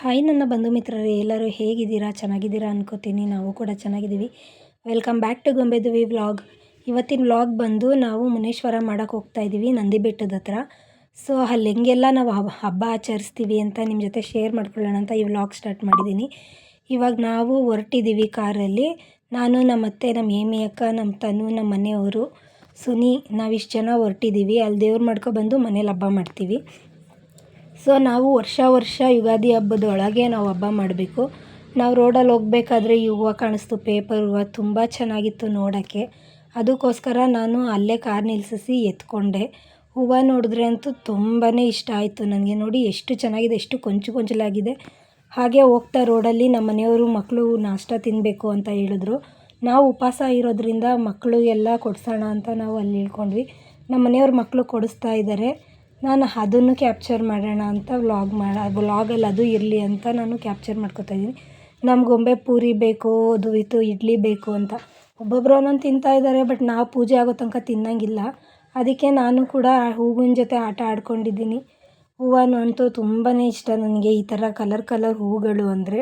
Hi ನನ್ನ ಬಂಧು ಮಿತ್ರರೇ, ಎಲ್ಲರೂ ಹೇಗಿದ್ದೀರಾ? ಚೆನ್ನಾಗಿದ್ದೀರಾ ಅನ್ಕೋತೀನಿ. ನಾವು ಕೂಡ ಚೆನ್ನಾಗಿದ್ದೀವಿ. ವೆಲ್ಕಮ್ ಬ್ಯಾಕ್ ಟು ಗೊಂಬೆದುವಿ ವ್ಲಾಗ್ ಇವತ್ತಿನ ವ್ಲಾಗ್ ಬಂದು ನಾವು ಮುನೇಶ್ವರ ಮಾಡೋಕ್ಕೆ ಹೋಗ್ತಾ ಇದ್ದೀವಿ ನಂದಿ ಬೆಟ್ಟದ ಹತ್ರ. ಸೊ ಅಲ್ಲಿ ಹೆಂಗೆಲ್ಲ ನಾವು ಹಬ್ಬ ಆಚರಿಸ್ತೀವಿ ಅಂತ ನಿಮ್ಮ ಜೊತೆ ಶೇರ್ ಮಾಡ್ಕೊಳ್ಳೋಣ ಅಂತ ಈ ವ್ಲಾಗ್ ಸ್ಟಾರ್ಟ್ ಮಾಡಿದ್ದೀನಿ. ಇವಾಗ ನಾವು ಹೊರಟಿದ್ದೀವಿ ಕಾರಲ್ಲಿ ನಾನು ನಮ್ಮ ಅತ್ತೆ ನಮ್ಮ ಹೇಮಿ ಅಕ್ಕ ನಮ್ಮ ತನು ನಮ್ಮ ಮನೆಯವರು, ಸುನಿ ನಾವಿಷ್ಟು ಜನ ಹೊರಟಿದ್ದೀವಿ ಅಲ್ಲಿ ದೇವ್ರು ಮಾಡ್ಕೊಬಂದು ಮನೇಲಿ ಹಬ್ಬ ಮಾಡ್ತೀವಿ. ಸೊ ನಾವು ವರ್ಷ ವರ್ಷ ಯುಗಾದಿ ಹಬ್ಬದೊಳಗೆ ನಾವು ಹಬ್ಬ ಮಾಡಬೇಕು. ನಾವು ರೋಡಲ್ಲಿ ಹೋಗ್ಬೇಕಾದ್ರೆ ಈ ಹೂವು ಕಾಣಿಸ್ತು, ಪೇಪರ್ ಹೂವು ತುಂಬ ಚೆನ್ನಾಗಿತ್ತು ನೋಡೋಕ್ಕೆ. ಅದಕ್ಕೋಸ್ಕರ ನಾನು ಅಲ್ಲೇ ಕಾರ್ ನಿಲ್ಲಿಸಿ ಎತ್ಕೊಂಡೆ. ಹೂವು ನೋಡಿದ್ರೆ ಅಂತೂ ತುಂಬಾ ಇಷ್ಟ ಆಯಿತು ನನಗೆ. ನೋಡಿ ಎಷ್ಟು ಚೆನ್ನಾಗಿದೆ, ಎಷ್ಟು ಕೊಂಚು ಕೊಂಚಲಾಗಿದೆ. ಹಾಗೆ ಹೋಗ್ತಾ ರೋಡಲ್ಲಿ ನಮ್ಮ ಮನೆಯವರು ಮಕ್ಕಳು ನಾಷ್ಟ ತಿನ್ನಬೇಕು ಅಂತ ಹೇಳಿದ್ರು. ನಾವು ಉಪವಾಸ ಇರೋದ್ರಿಂದ ಮಕ್ಕಳು ಎಲ್ಲ ಕೊಡಿಸೋಣ ಅಂತ ನಾವು ಅಲ್ಲಿ ಇಳ್ಕೊಂಡ್ವಿ ನಮ್ಮ ಮನೆಯವ್ರ ಮಕ್ಕಳು ಕೊಡಿಸ್ತಾ ಇದ್ದಾರೆ. ನಾನು ಅದನ್ನು ಕ್ಯಾಪ್ಚರ್ ಮಾಡೋಣ ಅಂತ ವ್ಲಾಗ್ ಮಾಡ ವ್ಲಾಗಲ್ಲಿ ಅದು ಇರಲಿ ಅಂತ ನಾನು ಕ್ಯಾಪ್ಚರ್ ಮಾಡ್ಕೊತಾ ಇದ್ದೀನಿ. ನಮ್ಮ ಗೊಂಬೆ ಪೂರಿ ಬೇಕು, ಅದು ಇತ್ತು ಇಡ್ಲಿ ಬೇಕು ಅಂತ. ಒಬ್ಬೊಬ್ರು ಒಂದೊಂದು ತಿಂತಾ ಇದ್ದಾರೆ ಬಟ್ ನಾವು ಪೂಜೆ ಆಗೋ ತನಕ ತಿನ್ನೋಂಗಿಲ್ಲ. ಅದಕ್ಕೆ ನಾನು ಕೂಡ ಹೂವಿನ ಜೊತೆ ಆಟ ಆಡ್ಕೊಂಡಿದ್ದೀನಿ. ಹೂವನಂತೂ ತುಂಬಾ ಇಷ್ಟ ನನಗೆ, ಈ ಥರ ಕಲರ್ ಕಲರ್ ಹೂಗಳು ಅಂದರೆ.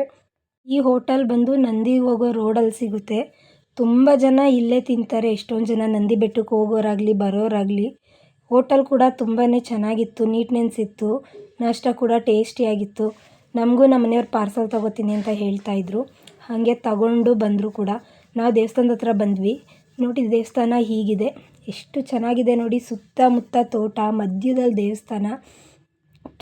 ಈ ಹೋಟೆಲ್ ಬಂದು ನಂದಿಗೆ ಹೋಗೋ ರೋಡಲ್ಲಿ ಸಿಗುತ್ತೆ. ತುಂಬ ಜನ ಇಲ್ಲೇ ತಿಂತಾರೆ, ಎಷ್ಟೊಂದು ಜನ ನಂದಿ ಬೆಟ್ಟಕ್ಕೆ ಹೋಗೋರಾಗಲಿ, ಬರೋರಾಗಲಿ. ಹೋಟೆಲ್ ಕೂಡ ತುಂಬಾ ಚೆನ್ನಾಗಿತ್ತು, ನೀಟ್ನೆಸ್ ಇತ್ತು, ನಾಷ್ಟ ಕೂಡ ಟೇಸ್ಟಿಯಾಗಿತ್ತು ನಮಗೂ ನಮ್ಮ ಮನೆಯವ್ರು ಪಾರ್ಸಲ್ ತೊಗೋತೀನಿ ಅಂತ ಹೇಳ್ತಾ ಇದ್ರು. ಹಾಗೆ ತಗೊಂಡು ಬಂದರು ಕೂಡ. ನಾವು ದೇವಸ್ಥಾನದ ಹತ್ರ ಬಂದ್ವಿ. ನೋಡಿ, ದೇವಸ್ಥಾನ ಹೀಗಿದೆ. ಎಷ್ಟು ಚೆನ್ನಾಗಿದೆ ನೋಡಿ, ಸುತ್ತಮುತ್ತ ತೋಟ, ಮಧ್ಯದಲ್ಲಿ ದೇವಸ್ಥಾನ.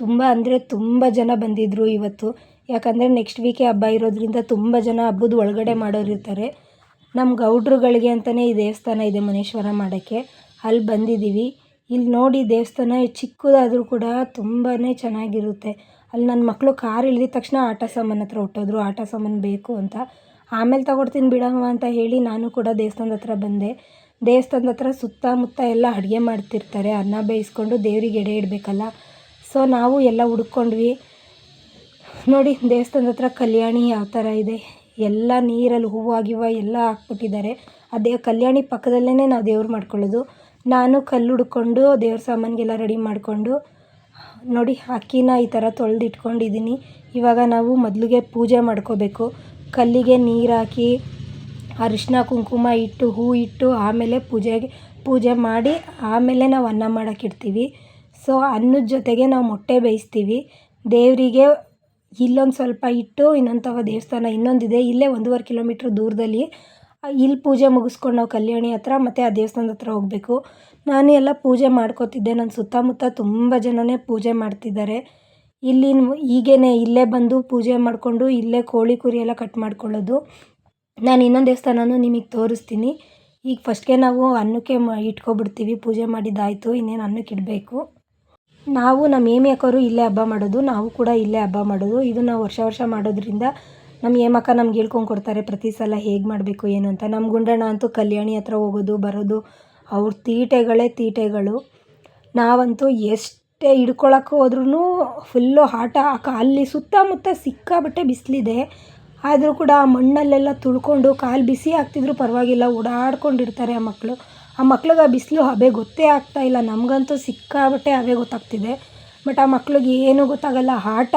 ತುಂಬ ಅಂದರೆ ತುಂಬ ಜನ ಬಂದಿದ್ದರು ಇವತ್ತು. ಯಾಕಂದರೆ ನೆಕ್ಸ್ಟ್ ವೀಕೆ ಹಬ್ಬ ಇರೋದ್ರಿಂದ ತುಂಬ ಜನ ಹಬ್ಬದ ಒಳಗಡೆ ಮಾಡೋರು ಇರ್ತಾರೆ. ನಮ್ಮ ಗೌಡ್ರುಗಳಿಗೆ ಅಂತಲೇ ಈ ದೇವಸ್ಥಾನ ಇದೆ ಮುನೇಶ್ವರ ಮಾಡೋಕ್ಕೆ. ಅಲ್ಲಿ ಬಂದಿದ್ದೀವಿ ಇಲ್ಲಿ ನೋಡಿ ದೇವಸ್ಥಾನ ಚಿಕ್ಕದಾದರೂ ಕೂಡ ತುಂಬಾ ಚೆನ್ನಾಗಿರುತ್ತೆ. ಅಲ್ಲಿ ನನ್ನ ಮಕ್ಕಳು ಕಾರ್ ಇಳಿದ ತಕ್ಷಣ ಆಟ ಸಾಮಾನು ಹತ್ರ ಹೊಟ್ಟೋದ್ರು ಆಟ ಸಾಮಾನು ಬೇಕು ಅಂತ. ಆಮೇಲೆ ತಗೊಡ್ತೀನಿ ಬಿಡಮ್ಮ ಅಂತ ಹೇಳಿ ನಾನು ಕೂಡ ದೇವಸ್ಥಾನದ ಹತ್ರ ಬಂದೆ. ದೇವಸ್ಥಾನದ ಹತ್ರ ಸುತ್ತಮುತ್ತ ಎಲ್ಲ ಅಡುಗೆ ಮಾಡ್ತಿರ್ತಾರೆ, ಅನ್ನ ಬೇಯಿಸ್ಕೊಂಡು ದೇವ್ರಿಗೆ ಎಡೆ ಇಡಬೇಕಲ್ಲ. ಸೊ ನಾವು ಎಲ್ಲ ಹುಡ್ಕೊಂಡ್ವಿ. ನೋಡಿ ದೇವಸ್ಥಾನದ ಹತ್ರ ಕಲ್ಯಾಣಿ ಯಾವ ಥರ ಇದೆ. ಎಲ್ಲ ನೀರಲ್ಲಿ ಹೂವು ಆಗಿವ ಎಲ್ಲ ಹಾಕ್ಬಿಟ್ಟಿದ್ದಾರೆ. ಅದೇ ಕಲ್ಯಾಣಿ ಪಕ್ಕದಲ್ಲೇ ನಾವು ದೇವ್ರು ಮಾಡ್ಕೊಳ್ಳೋದು. ನಾನು ಕಲ್ಲು ಹುಡ್ಕೊಂಡು ದೇವ್ರ ಸಾಮಾನಿಗೆಲ್ಲ ರೆಡಿ ಮಾಡಿಕೊಂಡು, ನೋಡಿ ಅಕ್ಕಿನ ಈ ಥರ ತೊಳೆದಿಟ್ಕೊಂಡಿದ್ದೀನಿ. ಇವಾಗ ನಾವು ಮೊದಲಿಗೆ ಪೂಜೆ ಮಾಡ್ಕೋಬೇಕು. ಕಲ್ಲಿಗೆ ನೀರು ಹಾಕಿ ಅರಿಶಿನ ಕುಂಕುಮ ಇಟ್ಟು, ಹೂ ಇಟ್ಟು ಆಮೇಲೆ ಪೂಜೆಗೆ, ಪೂಜೆ ಮಾಡಿ ಆಮೇಲೆ ನಾವು ಅನ್ನ ಮಾಡೋಕ್ಕಿಡ್ತೀವಿ ಸೊ, ಅನ್ನದ ಜೊತೆಗೆ ನಾವು ಮೊಟ್ಟೆ ಬೇಯಿಸ್ತೀವಿ. ದೇವರಿಗೆ ಇಲ್ಲೊಂದು ಸ್ವಲ್ಪ ಇಟ್ಟು ಇನ್ನೊಂದು ತವ ದೇವಸ್ಥಾನ ಇನ್ನೊಂದಿದೆ. ಇಲ್ಲೇ ಒಂದೂವರೆ ಕಿಲೋಮೀಟ್ರ್ ದೂರದಲ್ಲಿ ಇಲ್ಲಿ ಪೂಜೆ ಮುಗಿಸ್ಕೊಂಡು ನಾವು ಕಲ್ಯಾಣಿ ಹತ್ರ ಮತ್ತು ಆ ದೇವಸ್ಥಾನದ ಹತ್ರ ಹೋಗಬೇಕು. ನಾನು ಎಲ್ಲ ಪೂಜೆ ಮಾಡ್ಕೋತಿದ್ದೆ. ನನ್ನ ಸುತ್ತಮುತ್ತ ತುಂಬ ಜನನೇ ಪೂಜೆ ಮಾಡ್ತಿದ್ದಾರೆ. ಇಲ್ಲಿ ಹೀಗೇ ಇಲ್ಲೇ ಬಂದು ಪೂಜೆ ಮಾಡಿಕೊಂಡು ಇಲ್ಲೇ ಕೋಳಿ ಕುರಿ ಎಲ್ಲ ಕಟ್ ಮಾಡ್ಕೊಳ್ಳೋದು. ನಾನು ಇನ್ನೊಂದು ದೇವಸ್ಥಾನನೂ ನಿಮಗೆ ತೋರಿಸ್ತೀನಿ. ಈಗ ಫಸ್ಟ್ಗೆ ನಾವು ಅನ್ನಕ್ಕೆ ಇಟ್ಕೊಬಿಡ್ತೀವಿ. ಪೂಜೆ ಮಾಡಿದ್ದಾಯಿತು. ಇನ್ನೇನು ಅನ್ನಕ್ಕೆ ಇಡಬೇಕು. ನಾವು ನಮ್ಮ ಏಮಿ ಅಕ್ಕವರು ಇಲ್ಲೇ ಹಬ್ಬ ಮಾಡೋದು. ನಾವು ಕೂಡ ಇಲ್ಲೇ ಹಬ್ಬ ಮಾಡೋದು. ಇದು ವರ್ಷ ವರ್ಷ ಮಾಡೋದ್ರಿಂದ ನಮ್ಮ ಹೇಮಕ್ಕ ನಮ್ಗೆ ಹೇಳ್ಕೊಂಡು ಕೊಡ್ತಾರೆ ಪ್ರತಿ ಸಲ ಹೇಗೆ ಮಾಡಬೇಕು, ಏನು? ಅಂತ. ನಮ್ಮ ಗುಂಡಣ್ಣ ಅಂತೂ ಕಲ್ಯಾಣಿ ಹತ್ರ ಹೋಗೋದು, ಬರೋದು, ಅವ್ರ ತೀಟೆಗಳೇ ತೀಟೆಗಳು. ನಾವಂತೂ ಎಷ್ಟೇ ಹಿಡ್ಕೊಳಕ್ಕೆ ಹೋದ್ರೂ ಫುಲ್ಲು ಆಟ ಅಲ್ಲಿ ಸುತ್ತಮುತ್ತ ಸಿಕ್ಕಾಪಟ್ಟೆ ಬಿಸಿಲಿದೆ. ಆದರೂ ಕೂಡ ಆ ಮಣ್ಣಲ್ಲೆಲ್ಲ ತುಳ್ಕೊಂಡು ಕಾಲು ಬಿಸಿ ಆಗ್ತಿದ್ರು, ಪರವಾಗಿಲ್ಲ, ಓಡಾಡ್ಕೊಂಡಿರ್ತಾರೆ ಆ ಮಕ್ಕಳು ಆ ಮಕ್ಳಿಗೆ ಆ ಬಿಸಿಲು ಹಬೆ ಗೊತ್ತೇ ಆಗ್ತಾಯಿಲ್ಲ ನಮಗಂತೂ ಸಿಕ್ಕಾಪಟ್ಟೆ ಹಬೆ ಗೊತ್ತಾಗ್ತಿದೆ. ಬಟ್ ಆ ಮಕ್ಳಿಗೆ ಏನೂ ಗೊತ್ತಾಗಲ್ಲ, ಆಟ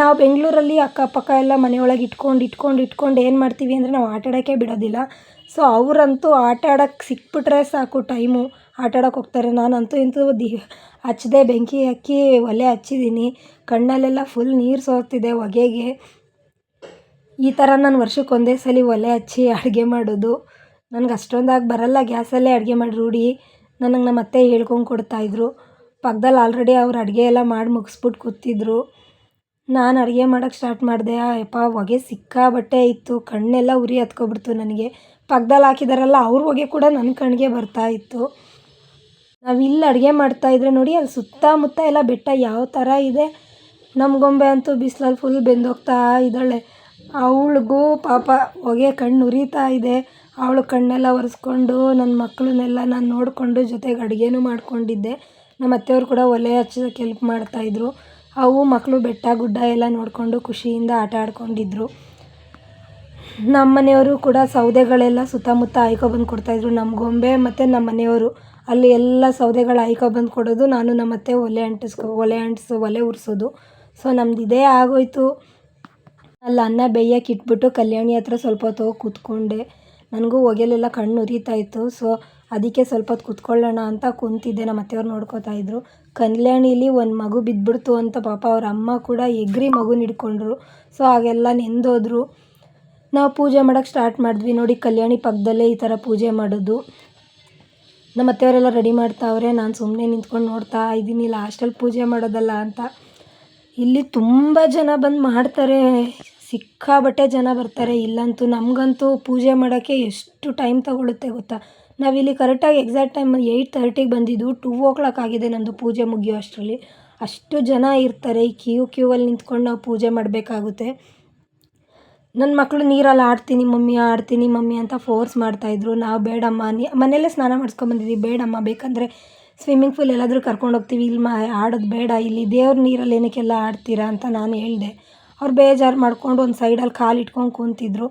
ನಾವು ಬೆಂಗಳೂರಲ್ಲಿ ಅಕ್ಕಪಕ್ಕ ಎಲ್ಲ ಮನೆಯೊಳಗೆ ಇಟ್ಕೊಂಡು ಇಟ್ಕೊಂಡು ಇಟ್ಕೊಂಡು ಏನು ಮಾಡ್ತೀವಿ ಅಂದರೆ ನಾವು ಆಟ ಆಡೋಕ್ಕೆ ಬಿಡೋದಿಲ್ಲ. ಸೊ ಅವರಂತೂ ಆಟ ಆಡೋಕ್ಕೆ ಸಿಕ್ಬಿಟ್ರೆ ಸಾಕು ಟೈಮು. ಆಟ ಆಡೋಕೆ ಹೋಗ್ತಾರೆ. ನಾನಂತೂ ಇಂತೂ ದಿ, ಹಚ್ದೆ, ಬೆಂಕಿ ಹಾಕಿ ಒಲೆ ಹಚ್ಚಿದ್ದೀನಿ ಕಣ್ಣಲ್ಲೆಲ್ಲ ಫುಲ್ ನೀರು ಸೋರ್ತಿದೆ ಹೊಗೆಗೆ. ಈ ಥರ ನಾನು ವರ್ಷಕ್ಕೆ ಒಂದೇ ಸಲ ಒಲೆ ಹಚ್ಚಿ ಅಡುಗೆ ಮಾಡೋದು. ನನಗೆ ಅಷ್ಟೊಂದಾಗಿ ಬರಲ್ಲ. ಗ್ಯಾಸಲ್ಲೇ ಅಡುಗೆ ಮಾಡಿ ರೂಢಿ. ನನಗೆ ನಮ್ಮ ಅತ್ತೆ ಹೇಳ್ಕೊಂಡು ಕೊಡ್ತಾಯಿದ್ರು ಪಕ್ಕದಲ್ಲಿ ಆಲ್ರೆಡಿ ಅವ್ರು ಅಡುಗೆ ಎಲ್ಲ ಮಾಡಿ ಮುಗಿಸ್ಬಿಟ್ಟು ಕೂತಿದ್ರು. ನಾನು ಅಡುಗೆ ಮಾಡೋಕ್ಕೆ ಸ್ಟಾರ್ಟ್ ಮಾಡಿದೆ ಅಪ್ಪ ಹೊಗೆ ಸಿಕ್ಕಾಪಟ್ಟೆ ಇತ್ತು, ಕಣ್ಣೆಲ್ಲ ಉರಿ ಹತ್ಕೊಬಿಡ್ತು ನನಗೆ. ಪಕ್ದಲ್ಲಿ ಹಾಕಿದಾರಲ್ಲ, ಅವ್ರ ಹೊಗೆ ಕೂಡ ನನ್ನ ಕಣ್ಣಿಗೆ ಬರ್ತಾ ಇತ್ತು. ನಾವು ಇಲ್ಲಿ ಅಡುಗೆ ಮಾಡ್ತಾಯಿದ್ರೆ ನೋಡಿ ಅಲ್ಲಿ ಸುತ್ತಮುತ್ತ ಎಲ್ಲ ಬೆಟ್ಟ ಯಾವ ಥರ ಇದೆ. ನಮ್ಮ ಗೊಂಬೆ ಅಂತೂ ಬಿಸಿಲಲ್ಲಿ ಫುಲ್ ಬೆಂದೋಗ್ತಾ ಇದ್ದಾಳೆ. ಅವಳಿಗೂ ಪಾಪ ಹೊಗೆ ಕಣ್ಣು ಉರಿತಾ ಇದೆ. ಅವಳು ಕಣ್ಣೆಲ್ಲ ಒರೆಸ್ಕೊಂಡು ನನ್ನ ಮಕ್ಕಳನ್ನೆಲ್ಲ ನಾನು ನೋಡಿಕೊಂಡು ಜೊತೆಗೆ ಅಡುಗೆನೂ ಮಾಡಿಕೊಂಡಿದ್ದೆ. ನಮ್ಮ ಅತ್ತೆಯವರು ಕೂಡ ಒಲೆ ಹಚ್ಚೋಕ್ಕೆ ಹೆಲ್ಪ್ ಮಾಡ್ತಾಯಿದ್ರು ಅವು ಮಕ್ಕಳು ಬೆಟ್ಟ, ಗುಡ್ಡ ಎಲ್ಲ ನೋಡಿಕೊಂಡು ಖುಷಿಯಿಂದ ಆಟ ಆಡ್ಕೊಂಡಿದ್ರು. ನಮ್ಮ ಮನೆಯವರು ಕೂಡ ಸೌದೆಗಳೆಲ್ಲ ಸುತ್ತಮುತ್ತ ಬಂದು ಕೊಡ್ತಾಯಿದ್ರು ನಮ್ಮ ಗೊಂಬೆ ಮತ್ತು ನಮ್ಮ ಮನೆಯವರು. ಅಲ್ಲಿ ಎಲ್ಲ ಸೌದೆಗಳು ಬಂದು ಕೊಡೋದು ನಾನು ನಮ್ಮ ಅತ್ತೆ ಒಲೆ ಅಂಟಿಸ್ಕೊ, ಒಲೆ ಅಂಟಿಸು, ಒಲೆ ಉರಿಸೋದು. ಸೊ ನಮ್ದು ಇದೇ ಆಗೋಯ್ತು. ಅಲ್ಲಿ ಅನ್ನ ಬೇಯಕ್ಕೆ ಇಟ್ಬಿಟ್ಟು ಕಲ್ಯಾಣಿ ಹತ್ರ ಸ್ವಲ್ಪ ಹೊತ್ತು ಹೋಗಿ ಕೂತ್ಕೊಂಡೆ. ನನಗೂ ಹೊಗೆಲೆಲ್ಲ ಕಣ್ಣು ಉರಿತಾಯಿತ್ತು ಸೊ ಅದಕ್ಕೆ ಸ್ವಲ್ಪ ಹೊತ್ತು ಕುತ್ಕೊಳ್ಳೋಣ ಅಂತ ಕುಂತಿದ್ದೆ. ನಮ್ಮ ಅತ್ತೆಯವ್ರು ನೋಡ್ಕೋತಾ ಇದ್ರು. ಕಲ್ಯಾಣಿಲಿ ಒಂದು ಮಗು ಬಿದ್ದುಬಿಡ್ತು ಅಂತ ಪಾಪ ಅವ್ರ ಅಮ್ಮ ಕೂಡ ಎಗ್ರಿ ಮಗುನ ಹಿಡ್ಕೊಂಡ್ರು. ಸೊ, ಹಾಗೆಲ್ಲ ನೆಂದೋದ್ರು. ನಾವು ಪೂಜೆ ಮಾಡೋಕ್ಕೆ ಸ್ಟಾರ್ಟ್ ಮಾಡಿದ್ವಿ. ನೋಡಿ, ಕಲ್ಯಾಣಿ ಪಕ್ಕದಲ್ಲೇ ಈ ಥರ ಪೂಜೆ ಮಾಡೋದು. ನಮ್ಮ ಅತ್ತೆಯವರೆಲ್ಲ ರೆಡಿ ಮಾಡ್ತಾವ್ರೆ. ನಾನು ಸುಮ್ಮನೆ ನಿಂತ್ಕೊಂಡು ನೋಡ್ತಾ ಇದ್ದೀನಿ. ಲಾಸ್ಟಲ್ಲಿ ಪೂಜೆ ಮಾಡೋದಲ್ಲ ಅಂತ. ಇಲ್ಲಿ ತುಂಬ ಜನ ಬಂದು ಮಾಡ್ತಾರೆ. ಸಿಕ್ಕಾಬಟ್ಟೆ ಜನ ಬರ್ತಾರೆ. ಇಲ್ಲಂತೂ ನಮಗಂತೂ ಪೂಜೆ ಮಾಡೋಕ್ಕೆ ಎಷ್ಟು ಟೈಮ್ ತಗೊಳುತ್ತೆ ಗೊತ್ತಾ? ನಾವಿಲ್ಲಿ ಕರೆಕ್ಟಾಗಿ ಎಕ್ಸಾಕ್ಟ್ ಟೈಮ್ ಏಯ್ಟ್ ತರ್ಟಿಗೆ ಬಂದಿದ್ದು ಟೂ ಓ ಕ್ಲಾಕ್ ಆಗಿದೆ ನಮ್ಮದು ಪೂಜೆ ಮುಗಿಯೋ ಅಷ್ಟರಲ್ಲಿ. ಅಷ್ಟು ಜನ ಇರ್ತಾರೆ, ಈ ಕ್ಯೂ ಕ್ಯೂ ಅಲ್ಲಿ ನಿಂತ್ಕೊಂಡು ನಾವು ಪೂಜೆ ಮಾಡಬೇಕಾಗುತ್ತೆ. ನನ್ನ ಮಕ್ಕಳು ನೀರಲ್ಲಿ ಆಡ್ತೀನಿ, ಮಮ್ಮಿ ಆಡ್ತೀನಿ, ಮಮ್ಮಿ ಅಂತ ಫೋರ್ಸ್ ಮಾಡ್ತಾಯಿದ್ರು ನಾವು ಬೇಡಮ್ಮ, ನೀ, ಮನೆಯಲ್ಲೇ ಸ್ನಾನ ಮಾಡಿಸ್ಕೊಂಬಂದಿದ್ದೀವಿ ಬೇಡಮ್ಮ, ಬೇಕಂದರೆ ಸ್ವಿಮ್ಮಿಂಗ್ ಫೂಲ್ ಎಲ್ಲಾದರೂ ಕರ್ಕೊಂಡು ಹೋಗ್ತೀವಿ. ಇಲ್ಲಿ ಮಾ, ಆಡೋದು ಬೇಡ, ಇಲ್ಲಿ ದೇವ್ರ ನೀರಲ್ಲಿ ಏನಕ್ಕೆಲ್ಲ ಆಡ್ತೀರಾ ಅಂತ ನಾನು ಹೇಳಿದೆ. ಅವ್ರು ಬೇಜಾರು ಮಾಡ್ಕೊಂಡು ಒಂದು ಸೈಡಲ್ಲಿ ಕಾಲು ಇಟ್ಕೊಂಡು ಕೂತಿದ್ರು.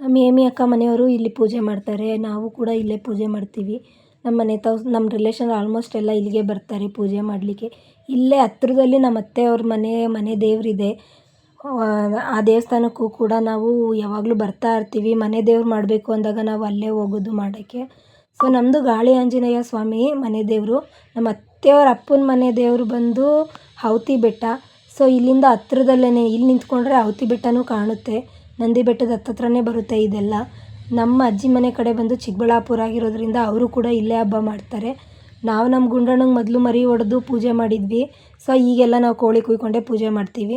ನಮ್ಮ ಏಮಿ ಅಕ್ಕ ಮನೆಯವರು ಇಲ್ಲಿ ಪೂಜೆ ಮಾಡ್ತಾರೆ. ನಾವು ಕೂಡ ಇಲ್ಲೇ ಪೂಜೆ ಮಾಡ್ತೀವಿ. ನಮ್ಮ ಮನೆ ತಾವು, ನಮ್ಮ ರಿಲೇಷನ್ ಆಲ್ಮೋಸ್ಟ್ ಎಲ್ಲ ಇಲ್ಲಿಗೆ ಬರ್ತಾರೆ ಪೂಜೆ ಮಾಡಲಿಕ್ಕೆ. ಇಲ್ಲೇ ಹತ್ರದಲ್ಲಿ ನಮ್ಮ ಅತ್ತೆಯವ್ರ ಮನೆ ಮನೆ ದೇವರಿದೆ. ಆ ದೇವಸ್ಥಾನಕ್ಕೂ ಕೂಡ ನಾವು ಯಾವಾಗಲೂ ಬರ್ತಾ ಇರ್ತೀವಿ. ಮನೆ ದೇವ್ರು ಮಾಡಬೇಕು ಅಂದಾಗ ನಾವು ಅಲ್ಲೇ ಹೋಗೋದು ಮಾಡೋಕ್ಕೆ. ಸೊ ನಮ್ಮದು ಗಾಳಿ ಆಂಜನೇಯ ಸ್ವಾಮಿ ಮನೆ ದೇವರು. ನಮ್ಮ ಅತ್ತೆಯವ್ರ ಅಪ್ಪನ ಮನೆ ದೇವರು ಬಂದು ಹೌತಿ ಬೆಟ್ಟ. ಸೊ ಇಲ್ಲಿಂದ ಹತ್ರದಲ್ಲೇ ಇಲ್ಲಿ ನಿಂತ್ಕೊಂಡ್ರೆ ಹೌತಿ ಬೆಟ್ಟನೂ ಕಾಣುತ್ತೆ. ನಂದಿ ಬೆಟ್ಟದ ಹತ್ತತ್ರನೇ ಬರುತ್ತೆ ಇದೆಲ್ಲ. ನಮ್ಮ ಅಜ್ಜಿ ಮನೆ ಕಡೆ ಬಂದು ಚಿಕ್ಕಬಳ್ಳಾಪುರ ಆಗಿರೋದ್ರಿಂದ ಅವರು ಕೂಡ ಇಲ್ಲೇ ಹಬ್ಬ ಮಾಡ್ತಾರೆ. ನಾವು ನಮ್ಮ ಗುಂಡಣ್ಣಂಗೆ ಮೊದಲು ಮರಿ ಹೊಡೆದು ಪೂಜೆ ಮಾಡಿದ್ವಿ. ಸೊ, ಈಗೆಲ್ಲ ನಾವು ಕೋಳಿ ಕುಯ್ಕೊಂಡೇ ಪೂಜೆ ಮಾಡ್ತೀವಿ.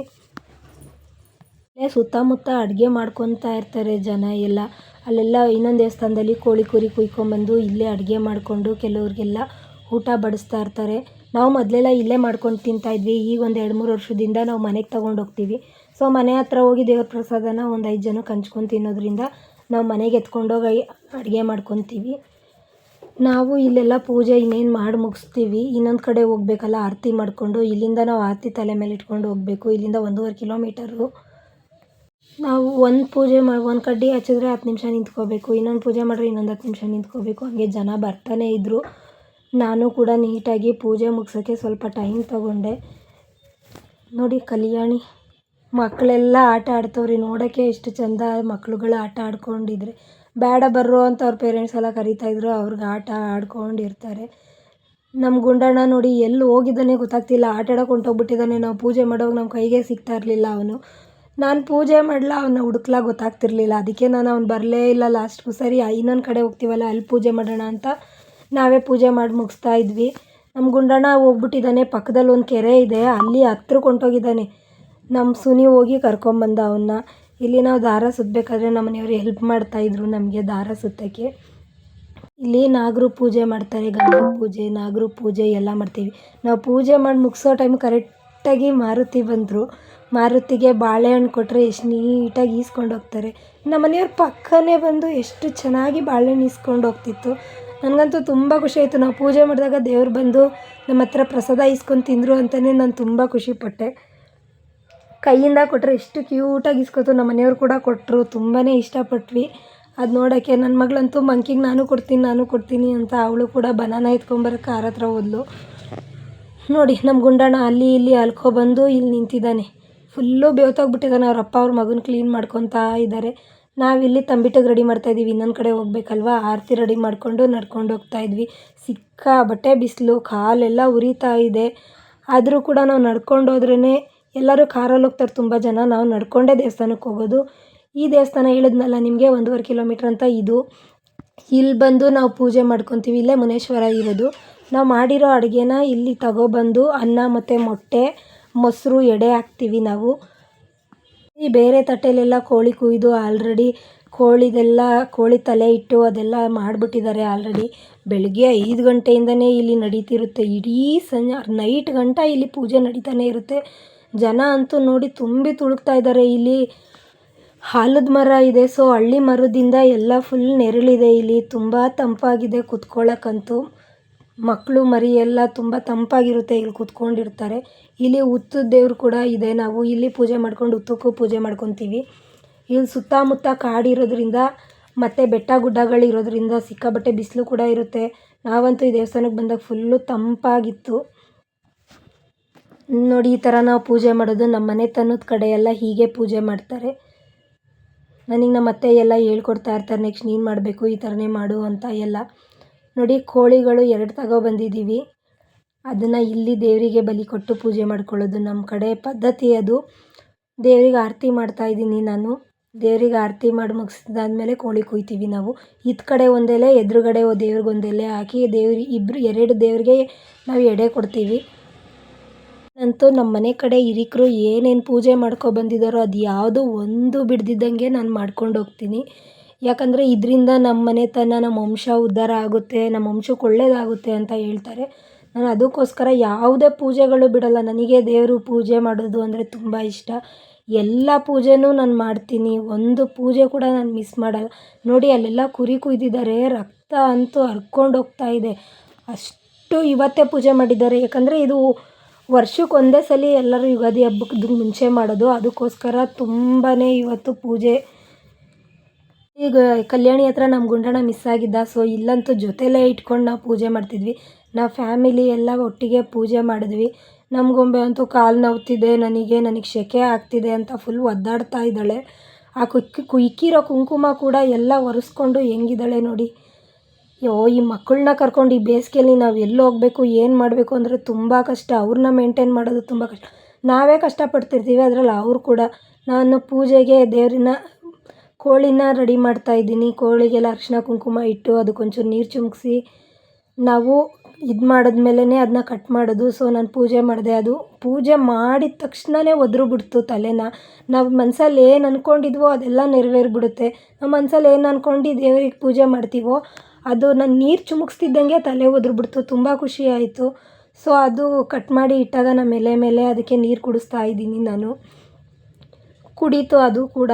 ಸುತ್ತಮುತ್ತ ಅಡುಗೆ ಮಾಡ್ಕೊತಾ ಇರ್ತಾರೆ ಜನ ಎಲ್ಲ. ಅಲ್ಲೆಲ್ಲ ಇನ್ನೊಂದು ದೇವಸ್ಥಾನದಲ್ಲಿ ಕೋಳಿ ಕುರಿ ಕುಯ್ಕೊಂಬಂದು ಇಲ್ಲೇ ಅಡುಗೆ ಮಾಡಿಕೊಂಡು ಕೆಲವ್ರಿಗೆಲ್ಲ ಊಟ ಬಡಿಸ್ತಾ ಇರ್ತಾರೆ. ನಾವು ಮೊದಲೆಲ್ಲ ಇಲ್ಲೇ ಮಾಡ್ಕೊಂಡು ತಿಂತಾಯಿದ್ವಿ ಈಗ ಒಂದು ಎರಡು ಮೂರು ವರ್ಷದಿಂದ ನಾವು ಮನೆಗೆ ತೊಗೊಂಡು ಹೋಗ್ತೀವಿ. ಸೊ ಮನೆ ಹತ್ರ ಹೋಗಿ ದೇವ್ರ ಪ್ರಸಾದನ ಒಂದು ಐದು ಜನಕ್ಕೆ ಹಂಚ್ಕೊಂಡು ತಿನ್ನೋದ್ರಿಂದ ನಾವು ಮನೆಗೆ ಎತ್ಕೊಂಡೋಗಿ ಅಡುಗೆ ಮಾಡ್ಕೊತೀವಿ. ನಾವು ಇಲ್ಲೆಲ್ಲ ಪೂಜೆ ಇನ್ನೇನು ಮಾಡಿ ಮುಗಿಸ್ತೀವಿ. ಇನ್ನೊಂದು ಕಡೆ ಹೋಗ್ಬೇಕಲ್ಲ, ಆರತಿ ಮಾಡಿಕೊಂಡು ಇಲ್ಲಿಂದ ನಾವು ಆರತಿ ತಲೆ ಮೇಲೆ ಇಟ್ಕೊಂಡು ಹೋಗಬೇಕು. ಇಲ್ಲಿಂದ ಒಂದೂವರೆ ಕಿಲೋಮೀಟರು. ನಾವು ಒಂದು ಪೂಜೆ ಮಾಡಿ ಒಂದು ಕಡ್ಡಿ ಹಚ್ಚಿದ್ರೆ ಹತ್ತು ನಿಮಿಷ ನಿಂತ್ಕೋಬೇಕು. ಇನ್ನೊಂದು ಪೂಜೆ ಮಾಡಿದ್ರೆ ಇನ್ನೊಂದು ಹತ್ತು ನಿಮಿಷ ನಿಂತ್ಕೋಬೇಕು. ಹಾಗೆ ಜನ ಬರ್ತಾನೆ ಇದ್ದರು ನಾನು ಕೂಡ ನೀಟಾಗಿ ಪೂಜೆ ಮುಗಿಸೋಕ್ಕೆ ಸ್ವಲ್ಪ ಟೈಮ್ ತಗೊಂಡೆ. ನೋಡಿ ಕಲ್ಯಾಣಿ. ಮಕ್ಕಳೆಲ್ಲ ಆಟ ಆಡ್ತವ್ರಿ, ನೋಡೋಕ್ಕೆ ಎಷ್ಟು ಚಂದ ಮಕ್ಳುಗಳು ಆಟ ಆಡ್ಕೊಂಡಿದ್ರೆ. ಬೇಡ ಬರ್ರೋ ಅಂತ ಅವ್ರ ಪೇರೆಂಟ್ಸ್ ಎಲ್ಲ ಕರೀತಾಯಿದ್ರು ಅವ್ರಿಗೆ ಆಟ ಆಡ್ಕೊಂಡಿರ್ತಾರೆ. ನಮ್ಮ ಗುಂಡಣ್ಣ ನೋಡಿ ಎಲ್ಲಿ ಹೋಗಿದ್ದಾನೆ ಗೊತ್ತಾಗ್ತಿಲ್ಲ, ಆಟ ಆಡೋಕೆ ಹೊಂಟೋಗ್ಬಿಟ್ಟಿದ್ದಾನೆ. ನಾವು ಪೂಜೆ ಮಾಡೋವಾಗ ನಮ್ಮ ಕೈಗೆ ಸಿಗ್ತಾ ಇರಲಿಲ್ಲ ಅವನು. ನಾನು ಪೂಜೆ ಮಾಡ್ಲಾ ಅವನ್ನ ಹುಡುಕ್ಲಾ ಗೊತ್ತಾಗ್ತಿರ್ಲಿಲ್ಲ. ಅದಕ್ಕೆ ನಾನು ಅವ್ನು ಬರಲೇ ಇಲ್ಲ ಲಾಸ್ಟ್ ಸರಿ ಇನ್ನೊಂದು ಕಡೆ ಹೋಗ್ತೀವಲ್ಲ, ಅಲ್ಲಿ ಪೂಜೆ ಮಾಡೋಣ ಅಂತ ನಾವೇ ಪೂಜೆ ಮಾಡಿ ಮುಗಿಸ್ತಾ ಇದ್ವಿ. ನಮ್ಮ ಗುಂಡಣ್ಣ ಹೋಗ್ಬಿಟ್ಟಿದ್ದಾನೆ ಪಕ್ಕದಲ್ಲಿ ಒಂದು ಕೆರೆ ಇದೆ, ಅಲ್ಲಿ ಹತ್ರಕ್ಕೆ ಹೊಂಟೋಗಿದ್ದಾನೆ ನಮ್ಮ ಸುನಿ ಹೋಗಿ ಕರ್ಕೊಂಬಂದ ಅವನ್ನ ಇಲ್ಲಿ ನಾವು ದಾರ ಸುತ್ತಬೇಕಾದ್ರೆ ನಮ್ಮ ಮನೆಯವರು ಹೆಲ್ಪ್ ಮಾಡ್ತಾಯಿದ್ರು ನಮಗೆ ದಾರ ಸುತ್ತೋಕ್ಕೆ. ಇಲ್ಲಿ ನಾಗರು ಪೂಜೆ ಮಾಡ್ತಾರೆ, ಗಂಗಾ ಪೂಜೆ, ನಾಗರು ಪೂಜೆ ಎಲ್ಲ ಮಾಡ್ತೀವಿ. ನಾವು ಪೂಜೆ ಮಾಡಿ ಮುಗಿಸೋ ಟೈಮ್ ಕರೆಕ್ಟಾಗಿ ಮಾರುತಿ ಬಂದರು. ಮಾರುತಿಗೆ ಬಾಳೆಹಣ್ಣು ಕೊಟ್ಟರೆ ಎಷ್ಟು ನೀಟಾಗಿ ಈಸ್ಕೊಂಡು ಹೋಗ್ತಾರೆ. ನಮ್ಮ ಮನೆಯವ್ರ ಪಕ್ಕನೇ ಬಂದು ಎಷ್ಟು ಚೆನ್ನಾಗಿ ಬಾಳೆಹಣ್ಣು ಈಸ್ಕೊಂಡು ಹೋಗ್ತಿತ್ತು. ನನಗಂತೂ ತುಂಬ ಖುಷಿ ಆಯಿತು. ನಾವು ಪೂಜೆ ಮಾಡಿದಾಗ ದೇವ್ರು ಬಂದು ನಮ್ಮ ಹತ್ರ ಪ್ರಸಾದ ಈಸ್ಕೊಂಡು ತಿಂದರು ಅಂತಲೇ ನಾನು ತುಂಬ ಖುಷಿಪಟ್ಟೆ ಕೈಯಿಂದ ಕೊಟ್ಟರೆ ಎಷ್ಟು ಕ್ಯೂಟಾಗಿ ಇಸ್ಕೊತು. ನಮ್ಮ ಮನೆಯವ್ರು ಕೂಡ ಕೊಟ್ಟರು ತುಂಬಾ ಇಷ್ಟಪಟ್ವಿ. ಅದು ನೋಡೋಕ್ಕೆ ನನ್ನ ಮಗಳಂತೂ ಮಂಕಿಗೆ ನಾನು ಕೊಡ್ತೀನಿ ನಾನು ಕೊಡ್ತೀನಿ ಅಂತ ಅವಳು ಕೂಡ ಬನಾನ ಎತ್ಕೊಂಬರಕ್ಕೆ ಆರ ಹತ್ರ ಹೋದ್ಲು. ನೋಡಿ ನಮ್ಮ ಗುಂಡಣ್ಣ ಅಲ್ಲಿ ಇಲ್ಲಿ ಅಲ್ಕೊಬಂದು ಇಲ್ಲಿ ನಿಂತಿದ್ದಾನೆ. ಫುಲ್ಲು ಬೇವತ್ತೋಗ್ಬಿಟ್ಟಿದ್ದಾನೆ ಅವ್ರ ಅಪ್ಪ ಅವ್ರ ಮಗನ ಕ್ಲೀನ್ ಮಾಡ್ಕೊತಾ ಇದ್ದಾರೆ ನಾವಿಲ್ಲಿ ತಂಬಿಟ್ಟಿಗೆ ರೆಡಿ ಮಾಡ್ತಾಯಿದ್ದೀವಿ ಇನ್ನೊಂದು ಕಡೆ ಹೋಗ್ಬೇಕಲ್ವ? ಆರತಿ ರೆಡಿ ಮಾಡಿಕೊಂಡು ನಡ್ಕೊಂಡು ಹೋಗ್ತಾಯಿದ್ವಿ ಸಿಕ್ಕಾಪಟ್ಟೆ ಬಿಸಿಲು, ಕಾಲೆಲ್ಲ ಉರಿತಾ ಇದೆ. ಆದರೂ ಕೂಡ ನಾವು ನಡ್ಕೊಂಡು ಹೋದ್ರೇ ಎಲ್ಲರೂ ಕಾರಲ್ಲಿ ಹೋಗ್ತಾರೆ ತುಂಬ ಜನ. ನಾವು ನಡ್ಕೊಂಡೇ ದೇವಸ್ಥಾನಕ್ಕೆ ಹೋಗೋದು. ಈ ದೇವಸ್ಥಾನ ಹೇಳಿದ್ನಲ್ಲ, ನಿಮಗೆ ಒಂದೂವರೆ ಕಿಲೋಮೀಟ್ರ್ ಅಂತ ಇದು. ಇಲ್ಲಿ ಬಂದು ನಾವು ಪೂಜೆ ಮಾಡ್ಕೊತೀವಿ. ಇಲ್ಲೇ ಮುನೇಶ್ವರ ಇರೋದು. ನಾವು ಮಾಡಿರೋ ಅಡುಗೆನ ಇಲ್ಲಿ ತಗೊಬಂದು ಅನ್ನ ಮತ್ತು ಮೊಟ್ಟೆ, ಮೊಸರು, ಎಡೆ ಹಾಕ್ತೀವಿ ನಾವು. ಈ ಬೇರೆ ತಟ್ಟೆಲೆಲ್ಲ ಕೋಳಿ ಕುಯ್ದು ಆಲ್ರೆಡಿ ಕೋಳಿದೆಲ್ಲ, ಕೋಳಿ ತಲೆ ಇಟ್ಟು ಅದೆಲ್ಲ ಮಾಡಿಬಿಟ್ಟಿದ್ದಾರೆ ಆಲ್ರೆಡಿ ಬೆಳಗ್ಗೆ ಐದು ಗಂಟೆಯಿಂದನೇ ಇಲ್ಲಿ ನಡೀತಿರುತ್ತೆ. ಇಡೀ ಸಂಜೆ, ನೈಟ್ ಗಂಟ ಇಲ್ಲಿ ಪೂಜೆ ನಡೀತಾನೆ ಇರುತ್ತೆ. ಜನ ಅಂತೂ ನೋಡಿ ತುಂಬಿ ತುಳುಕ್ತಾ ಇದ್ದಾರೆ. ಇಲ್ಲಿ ಆಲದ ಮರ ಇದೆ ಸೊ ಹಳ್ಳಿ ಮರದಿಂದ ಎಲ್ಲ ಫುಲ್ ನೆರಳಿದೆ. ಇಲ್ಲಿ ತುಂಬ ತಂಪಾಗಿದೆ ಕುತ್ಕೊಳ್ಳೋಕ್ಕಂತೂ ಮಕ್ಕಳು ಮರಿ ಎಲ್ಲ ತುಂಬ ತಂಪಾಗಿರುತ್ತೆ ಇಲ್ಲಿ ಕುತ್ಕೊಂಡಿರ್ತಾರೆ. ಇಲ್ಲಿ ಹುತ್ತದ ದೇವ್ರು ಕೂಡ ಇದೆ. ನಾವು ಇಲ್ಲಿ ಪೂಜೆ ಮಾಡ್ಕೊಂಡು ಹುತ್ತಕ್ಕೂ ಪೂಜೆ ಮಾಡ್ಕೊತೀವಿ. ಇಲ್ಲಿ ಸುತ್ತಮುತ್ತ ಕಾಡಿರೋದ್ರಿಂದ ಮತ್ತು ಬೆಟ್ಟ ಗುಡ್ಡಗಳಿರೋದ್ರಿಂದ ಸಿಕ್ಕಾಬಟ್ಟೆ ಬಿಸಿಲು ಕೂಡ ಇರುತ್ತೆ. ನಾವಂತೂ ಈ ದೇವಸ್ಥಾನಕ್ಕೆ ಬಂದಾಗ ಫುಲ್ಲು ತಂಪಾಗಿತ್ತು. ನೋಡಿ, ಈ ಥರ ನಾವು ಪೂಜೆ ಮಾಡೋದು ನಮ್ಮ ಮನೆ ತನ್ನದ ಕಡೆ ಎಲ್ಲ ಹೀಗೆ ಪೂಜೆ ಮಾಡ್ತಾರೆ. ನನಗೆ ನಮ್ಮ ಅತ್ತೆ ಎಲ್ಲ ಹೇಳ್ಕೊಡ್ತಾ ಇರ್ತಾರೆ, ನೆಕ್ಸ್ಟ್ ನೀನು ಮಾಡಬೇಕು, ಈ ಥರನೇ ಮಾಡು ಅಂತ ಎಲ್ಲ. ನೋಡಿ, ಕೋಳಿಗಳು ಎರಡು ತಗೋ ಬಂದಿದ್ದೀವಿ ಅದನ್ನು ಇಲ್ಲಿ ದೇವರಿಗೆ ಬಲಿ ಕೊಟ್ಟು ಪೂಜೆ ಮಾಡ್ಕೊಳ್ಳೋದು. ನಮ್ಮ ಕಡೆ ಪದ್ಧತಿ ಅದು. ದೇವರಿಗೆ ಆರತಿ ಮಾಡ್ತಾ ಇದ್ದೀನಿ ನಾನು. ದೇವರಿಗೆ ಆರತಿ ಮಾಡಿ ಮುಗಿಸಿದಾದ್ಮೇಲೆ ಕೋಳಿ ಕುಯ್ತೀವಿ ನಾವು. ಇದ್ ಕಡೆ ಒಂದೆಲೆ, ಎದುರುಗಡೆ ದೇವ್ರಿಗೆ ಒಂದೆಲೆ ಹಾಕಿ ದೇವ್ರಿಗೆ ಇಬ್ಬರು ಎರಡು ದೇವ್ರಿಗೆ ನಾವು ಎಡೆ ಕೊಡ್ತೀವಿ. ಅಂತೂ ನಮ್ಮ ಮನೆ ಕಡೆ ಹಿರಿಕರು ಏನೇನು ಪೂಜೆ ಮಾಡ್ಕೊ ಬಂದಿದ್ದಾರೋ ಅದು ಯಾವುದು ಒಂದು ಬಿಡ್ದಿದ್ದಂಗೆ ನಾನು ಮಾಡ್ಕೊಂಡು ಹೋಗ್ತೀನಿ. ಯಾಕಂದರೆ ಇದರಿಂದ ನಮ್ಮ ಮನೆತನ ನಮ್ಮ ವಂಶ ಉದ್ಧಾರ ಆಗುತ್ತೆ ನಮ್ಮ ವಂಶಕ್ಕೆ ಒಳ್ಳೇದಾಗುತ್ತೆ ಅಂತ ಹೇಳ್ತಾರೆ. ನಾನು ಅದಕ್ಕೋಸ್ಕರ ಯಾವುದೇ ಪೂಜೆಗಳು ಬಿಡಲ್ಲ. ನನಗೆ ದೇವರು ಪೂಜೆ ಮಾಡೋದು ಅಂದರೆ ತುಂಬ ಇಷ್ಟ. ಎಲ್ಲ ಪೂಜೆನೂ ನಾನು ಮಾಡ್ತೀನಿ. ಒಂದು ಪೂಜೆ ಕೂಡ ನಾನು ಮಿಸ್ ಮಾಡಲ್ಲ. ನೋಡಿ, ಅಲ್ಲೆಲ್ಲ ಕುರಿ ಕುಯ್ದಿದ್ದಾರೆ, ರಕ್ತ ಅಂತೂ ಹರ್ಕೊಂಡು ಹೋಗ್ತಾ ಇದೆ. ಅಷ್ಟು ಇವತ್ತೇ ಪೂಜೆ ಮಾಡಿದ್ದಾರೆ. ಯಾಕಂದರೆ ಇದು ವರ್ಷಕ್ಕೆ ಒಂದೇ ಸಲ ಎಲ್ಲರೂ ಯುಗಾದಿ ಹಬ್ಬಕ್ಕೆ ಮುಂಚೆ ಮಾಡೋದು. ಅದಕ್ಕೋಸ್ಕರ ತುಂಬಾ ಇವತ್ತು ಪೂಜೆ. ಈಗ ಕಲ್ಯಾಣಿ ಹತ್ರ ನಮ್ಮ ಗುಂಡಣ್ಣ ಮಿಸ್ ಆಗಿದ್ದ. ಸೊ ಇಲ್ಲಂತೂ ಜೊತೆಲೇ ಇಟ್ಕೊಂಡು ನಾವು ಪೂಜೆ ಮಾಡ್ತಿದ್ವಿ. ನಾವು ಫ್ಯಾಮಿಲಿ ಎಲ್ಲ ಒಟ್ಟಿಗೆ ಪೂಜೆ ಮಾಡಿದ್ವಿ. ನಮ್ಮ ಗೊಂಬೆ ಅಂತೂ ಕಾಲು ನೋವ್ತಿದೆ, ನನಗೆ ನನಗೆ ಸೆಕೆ ಆಗ್ತಿದೆ ಅಂತ ಫುಲ್ ಒದ್ದಾಡ್ತಾ ಇದ್ದಾಳೆ. ಆ ಕುಕ್ಕಿ ಕುಯ್ಕಿರೋ ಕುಂಕುಮ ಕೂಡ ಎಲ್ಲ ಒರೆಸ್ಕೊಂಡು ಹೆಂಗಿದ್ದಾಳೆ ನೋಡಿ. ಅಯ್ಯೋ, ಈ ಮಕ್ಕಳನ್ನ ಕರ್ಕೊಂಡು ಈ ಬೇಸಿಗೆಯಲ್ಲಿ ನಾವು ಎಲ್ಲಿ ಹೋಗಬೇಕು, ಏನು ಮಾಡಬೇಕು ಅಂದರೆ ತುಂಬ ಕಷ್ಟ. ಅವ್ರನ್ನ ಮೇಂಟೈನ್ ಮಾಡೋದು ತುಂಬ ಕಷ್ಟ. ನಾವೇ ಕಷ್ಟಪಡ್ತಿರ್ತೀವಿ, ಅದರಲ್ಲಿ ಅವರು ಕೂಡ. ನಾನು ಪೂಜೆಗೆ ದೇವ್ರನ್ನ ಕೋಳಿನ ರೆಡಿ ಮಾಡ್ತಾ ಇದ್ದೀನಿ. ಕೋಳಿಗೆಲ್ಲ ಅರಿಶಿನ ಕುಂಕುಮ ಇಟ್ಟು ಅದಕ್ಕೊಂಚೂರು ನೀರು ಚಿಮುಕ್ಸಿ, ನಾವು ಇದು ಮಾಡಿದ್ಮೇಲೇ ಅದನ್ನ ಕಟ್ ಮಾಡೋದು. ಸೊ ನಾನು ಪೂಜೆ ಮಾಡಿದೆ. ಅದು ಪೂಜೆ ಮಾಡಿದ ತಕ್ಷಣವೇ ಒದ್ರು ಬಿಡ್ತು ತಲೆನ. ನಾವು ಮನಸಲ್ಲಿ ಏನು ಅಂದ್ಕೊಂಡಿದ್ವೋ ಅದೆಲ್ಲ ನೆರವೇರಿಬಿಡುತ್ತೆ. ನಮ್ಮ ಮನಸಲ್ಲಿ ಏನು ಅಂದ್ಕೊಂಡು ದೇವ್ರಿಗೆ ಪೂಜೆ ಮಾಡ್ತೀವೋ ಅದು ನಾನು ನೀರು ಚುಮುಕ್ಸ್ತಿದ್ದಂಗೆ ತಲೆ ಒದ್ರುಬಿಡ್ತು ತುಂಬ ಖುಷಿ ಆಯಿತು. ಸೊ ಅದು ಕಟ್ ಮಾಡಿ ಇಟ್ಟಾಗ ನಮ್ಮ ಎಲೆ ಮೇಲೆ ಅದಕ್ಕೆ ನೀರು ಕುಡಿಸ್ತಾ ಇದ್ದೀನಿ ನಾನು. ಕುಡೀತು ಅದು ಕೂಡ.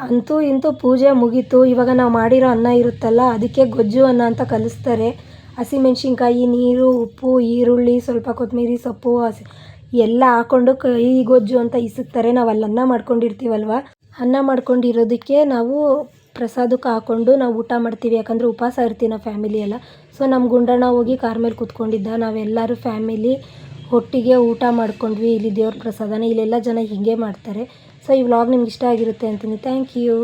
ಅಂತೂ ಇಂತೂ ಪೂಜೆ ಮುಗೀತು. ಇವಾಗ ನಾವು ಮಾಡಿರೋ ಅನ್ನ ಇರುತ್ತಲ್ಲ, ಅದಕ್ಕೆ ಗೊಜ್ಜು ಅನ್ನ ಅಂತ ಕಲಿಸ್ತಾರೆ. ಹಸಿಮೆಣ್ಸಿನ್ಕಾಯಿ ನೀರು, ಉಪ್ಪು, ಈರುಳ್ಳಿ, ಸ್ವಲ್ಪ ಕೊತ್ತಂಬರಿ ಸೊಪ್ಪು, ಹಸಿ ಎಲ್ಲ ಹಾಕ್ಕೊಂಡು ಕೈ ಗೊಜ್ಜು ಅಂತ ಇಸುಕ್ತಾರೆ. ನಾವು ಅಲ್ಲಿ ಅನ್ನ ಮಾಡ್ಕೊಂಡಿರ್ತೀವಲ್ವ? ಅನ್ನ ಮಾಡ್ಕೊಂಡಿರೋದಕ್ಕೆ ನಾವು ಪ್ರಸಾದಕ್ಕೆ ಹಾಕ್ಕೊಂಡು ನಾವು ಊಟ ಮಾಡ್ತೀವಿ. ಯಾಕಂದರೆ ಉಪವಾಸ ಇರ್ತೀವಿ ನಾವು ಫ್ಯಾಮಿಲಿ ಎಲ್ಲ. ಸೊ ನಮ್ಮ ಗುಂಡಣ್ಣ ಹೋಗಿ ಕಾರ್ ಮೇಲೆ ಕೂತ್ಕೊಂಡಿದ್ದ. ನಾವೆಲ್ಲರೂ ಫ್ಯಾಮಿಲಿ ಒಟ್ಟಿಗೆ ಊಟ ಮಾಡ್ಕೊಂಡ್ವಿ. ಇಲ್ಲಿ ದೇವ್ರ ಪ್ರಸಾದನ. ಇಲ್ಲೆಲ್ಲ ಜನ ಹೀಗೆ ಮಾಡ್ತಾರೆ. ಸೊ ಈ ವ್ಲಾಗ್ ನಿಮ್ಗೆ ಇಷ್ಟ ಆಗಿರುತ್ತೆ ಅಂತೀನಿ ಥ್ಯಾಂಕ್ ಯು